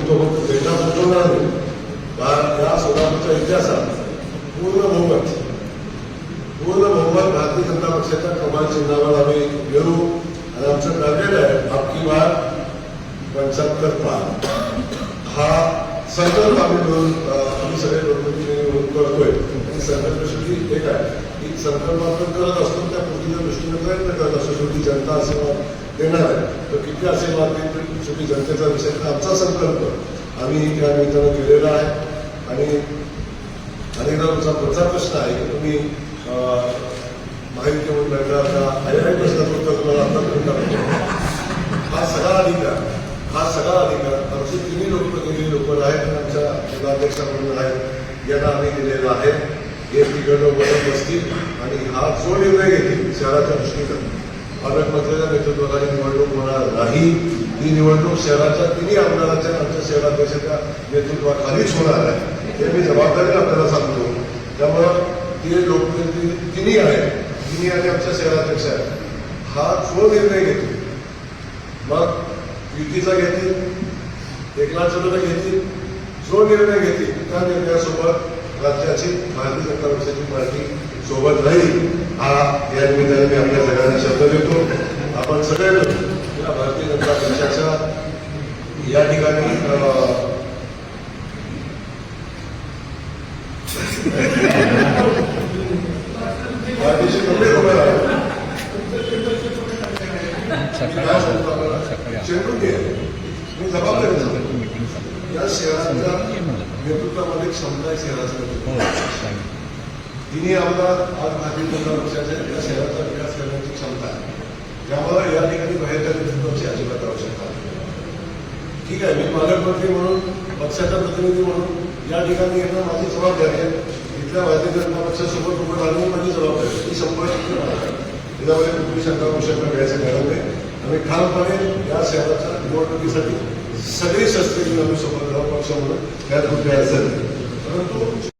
आणि तो फक्त भेटा पोचवणार नाही या सोलापूरच्या इतिहासात पूर्ण बहुमत पूर्ण बहुमत भारतीय जनता पक्षाच्या कमाल चिन्हावर आम्ही घेऊ आणि आमचं टार्गेट आहे आपकी बार पंच्याहत्तर पार. हा संकल्प आम्ही मिळून आम्ही सगळे लोकप्रतिनिधी करतोय. आणि संकल्प शेवटी एक आहे. की संकल्प आपण करत असतो त्या कृतीच्या दृष्टीने प्रयत्न करत असतो शेवटी जनता असं देणार आहे. तर किती असे देईल शेवटी जनतेचा विषय. तर आमचा संकल्प आम्ही त्या निमित्तानं केलेला आहे. आणि अनेकदा तुमचा पुढचा प्रश्न आहे की तुम्ही माहिती म्हणून भेटला का आणि प्रश्न उत्तर तुम्हाला आता हा सगळा अधिकार हा सगळा अधिकार आमचे तिन्ही लोकप्रतिनिधी लोक आहेत आमच्या जिल्हाध्यक्ष म्हणून आहेत यांना आम्ही दिलेला आहे. हे तिकडनं बोलत बसतील आणि हा जो निर्णय घेतील शहराच्या दृष्टीनं पालकमंत्र्यांच्या नेतृत्वाला होणार नाही ही निवडणूक शहराच्या तिन्ही आमदाराच्या आमच्या शहराध्यक्षाच्या नेतृत्वाखालीच होणार आहे. हे मी जबाबदारीने आपल्याला सांगतो. त्यामुळं ते लोकप्रतिनिधी तिन्ही आहेत तिन्ही आणि आमच्या शहराध्यक्ष आहेत हा जो निर्णय घेतील. मग युतीचा घेतील एकनाथ शिंदे घेतील जो निर्णय घेतील. त्या निर्णयासोबत राज्याची भारतीय जनता पक्षाची पार्टी सोबत राहील. हा या निमित्ताने मी आपल्या सगळ्यांना शब्द देतो. आपण सगळे भारतीय जनता पक्षाच्या या ठिकाणी जबाबदारी. या शहराच्या नेतृत्वामध्ये क्षमता शहराचं. तिन्ही आमदार आज भारतीय जनता पक्षाचे या शहराचा विकास करण्याची क्षमता आहे त्यामुळे या ठिकाणी बाहेरच्या नेतृत्वाची अजिबात आवश्यकता ठीक आहे मी पालकमंत्री म्हणून पक्षाचा प्रतिनिधी म्हणून या ठिकाणी येणं माझी जबाबदारी आहे. इथल्या भारतीय जनता पक्षासोबत उभं राहणं माझी जबाबदारी आहे. ही संपर्क त्याच्यामध्ये कुठली शंका कुशंका घ्यायचं गरज नाही. आम्ही ठामपणे या शहराच्या निवडणुकीसाठी सगळी शस्त्रे घेऊन आम्ही सोबत राहू पक्ष म्हणून त्यात कुठे असेल. परंतु